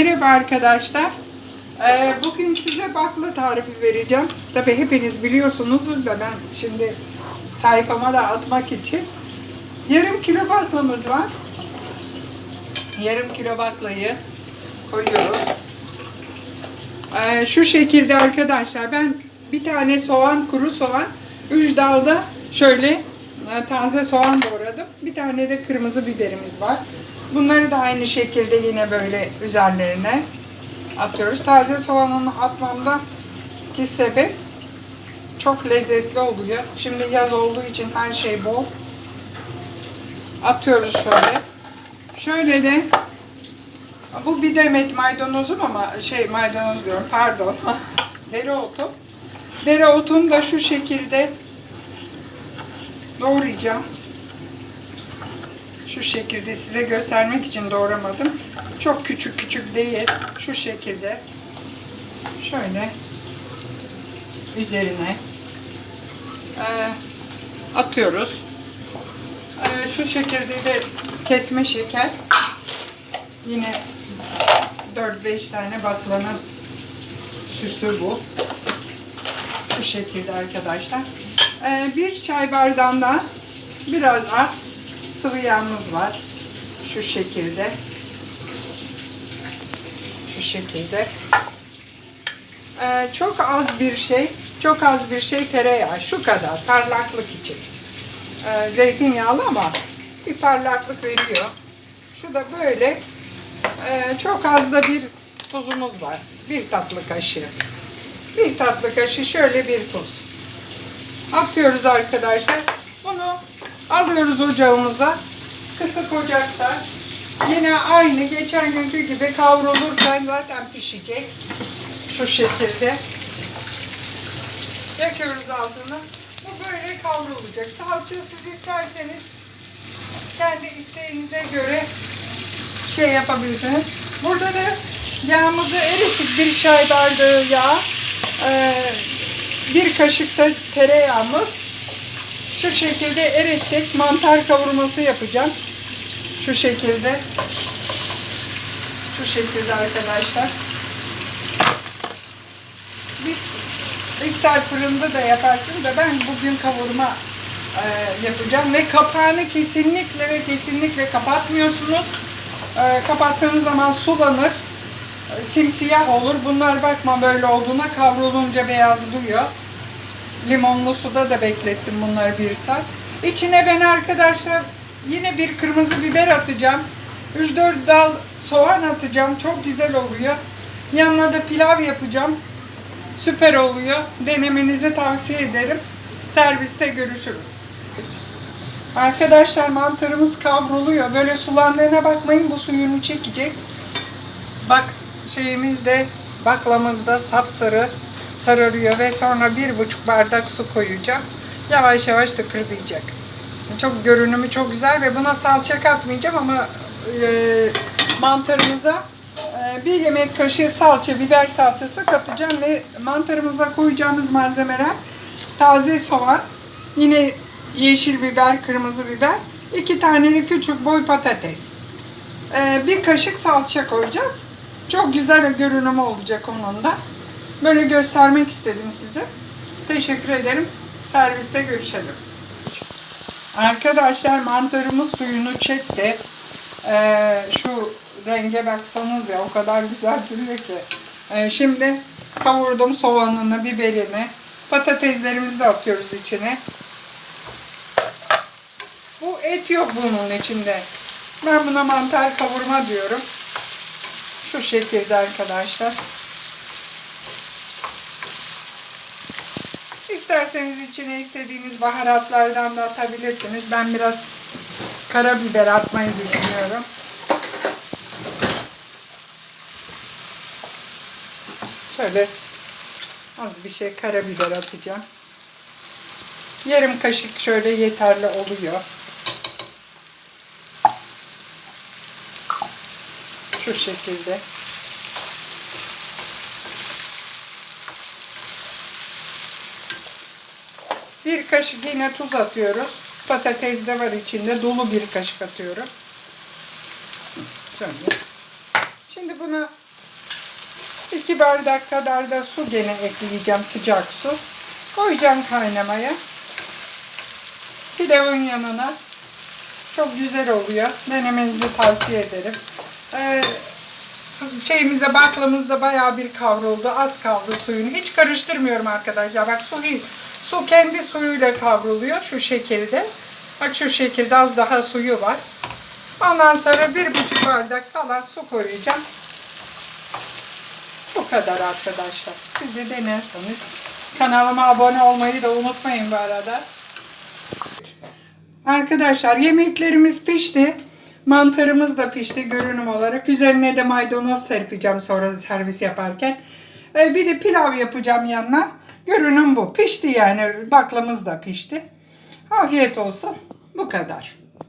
Merhaba arkadaşlar. Ee, bugün size bakla tarifi vereceğim. Tabi hepiniz biliyorsunuz da ben şimdi sayfama da atmak için. Yarım kilo baklamız var. Yarım kilo baklayı koyuyoruz. Ee, şu şekilde arkadaşlar ben bir tane soğan, kuru soğan, üç dalda şöyle e, taze soğan doğradım. Bir tane de kırmızı biberimiz var. Bunları da aynı şekilde yine böyle üzerlerine atıyoruz. Taze soğanını atmamda ki sebep çok lezzetli oluyor. Şimdi yaz olduğu için her şey bol. Atıyoruz şöyle. Şöyle de bu bir demet maydanozum ama şey maydanoz diyorum pardon. Dereotu. Dereotunu da şu şekilde doğrayacağım. Şu şekilde size göstermek için doğramadım. Çok küçük küçük değil. Şu şekilde. Şöyle üzerine eee, atıyoruz. Eee, şu şekilde de kesme şeker. Yine 4-5 tane baklanın süsü bu. Bu şekilde arkadaşlar. Ee, bir çay bardağında biraz az sıvı yağımız var. Şu şekilde. Şu şekilde. Ee, çok az bir şey, çok az bir şey tereyağı. Şu kadar parlaklık için. Ee, zeytinyağlı ama bir parlaklık veriyor. Şu da böyle ee, çok az da bir tuzumuz var. Bir tatlı kaşığı. Bir tatlı kaşığı şöyle bir tuz. Atıyoruz arkadaşlar. Bunu alıyoruz ocağımıza. Kısık ocakta. Yine aynı geçen günkü gibi kavrulurken zaten pişecek. Şu şekilde. Yakıyoruz altını. Bu böyle kavrulacak. Salça siz isterseniz kendi isteğinize göre şey yapabilirsiniz. Burada da yağımızı erittik. Bir çay bardağı yağ. Ee, bir kaşık da tereyağımız. Şu şekilde erittik. Mantar kavurması yapacağım. Şu şekilde. Şu şekilde arkadaşlar. Biz ister fırında da yaparsınız da ben bugün kavurma e, yapacağım ve kapağını kesinlikle ve kesinlikle kapatmıyorsunuz. E, kapattığınız zaman sulanır. E, simsiyah olur. Bunlar bakma böyle olduğuna kavrulunca beyazlıyor. Limonlu suda da beklettim bunları bir saat. İçine ben arkadaşlar yine bir kırmızı biber atacağım. 3-4 dal soğan atacağım. Çok güzel oluyor. Yanına da pilav yapacağım. Süper oluyor. Denemenizi tavsiye ederim. Serviste görüşürüz. Arkadaşlar mantarımız kavruluyor. Böyle sulandığına bakmayın bu suyunu çekecek. Bak şeyimiz de baklamız da sapsarı sararıyor ve sonra bir buçuk bardak su koyacağım. Yavaş yavaş tıkırdayacak. Çok görünümü çok güzel ve buna salça katmayacağım ama e, mantarımıza e, bir yemek kaşığı salça, biber salçası katacağım ve mantarımıza koyacağımız malzemeler taze soğan, yine yeşil biber, kırmızı biber, iki tane de küçük boy patates. Ee, bir kaşık salça koyacağız. Çok güzel bir görünümü olacak onun da. Böyle göstermek istedim size. Teşekkür ederim. Serviste görüşelim. Arkadaşlar mantarımız suyunu çekti. Ee, şu renge baksanız ya o kadar güzel duruyor ki. Ee, şimdi kavurdum soğanını, biberini, patateslerimizi de atıyoruz içine. Bu et yok bunun içinde. Ben buna mantar kavurma diyorum. Şu şekilde arkadaşlar. İsterseniz içine istediğiniz baharatlardan da atabilirsiniz. Ben biraz karabiber atmayı düşünüyorum. Şöyle az bir şey karabiber atacağım. Yarım kaşık şöyle yeterli oluyor. Şu şekilde. Bir kaşık yine tuz atıyoruz. Patates de var içinde. Dolu bir kaşık atıyorum. Şöyle. Şimdi bunu 2 bardak kadar da su gene ekleyeceğim sıcak su. Koyacağım kaynamaya. Pilavın yanına. Çok güzel oluyor. Denemenizi tavsiye ederim. Ee, şeyimize baklamız da bayağı bir kavruldu. Az kaldı suyunu. Hiç karıştırmıyorum arkadaşlar. Bak su, su kendi suyuyla kavruluyor şu şekilde. Bak şu şekilde az daha suyu var. Ondan sonra bir buçuk bardak falan su koyacağım. Bu kadar arkadaşlar. Siz de denerseniz kanalıma abone olmayı da unutmayın bu arada. Arkadaşlar yemeklerimiz pişti. Mantarımız da pişti görünüm olarak. Üzerine de maydanoz serpeceğim sonra servis yaparken. Ee, bir de pilav yapacağım yanına. Görünüm bu. Pişti yani. Baklamız da pişti. Afiyet olsun. Bu kadar.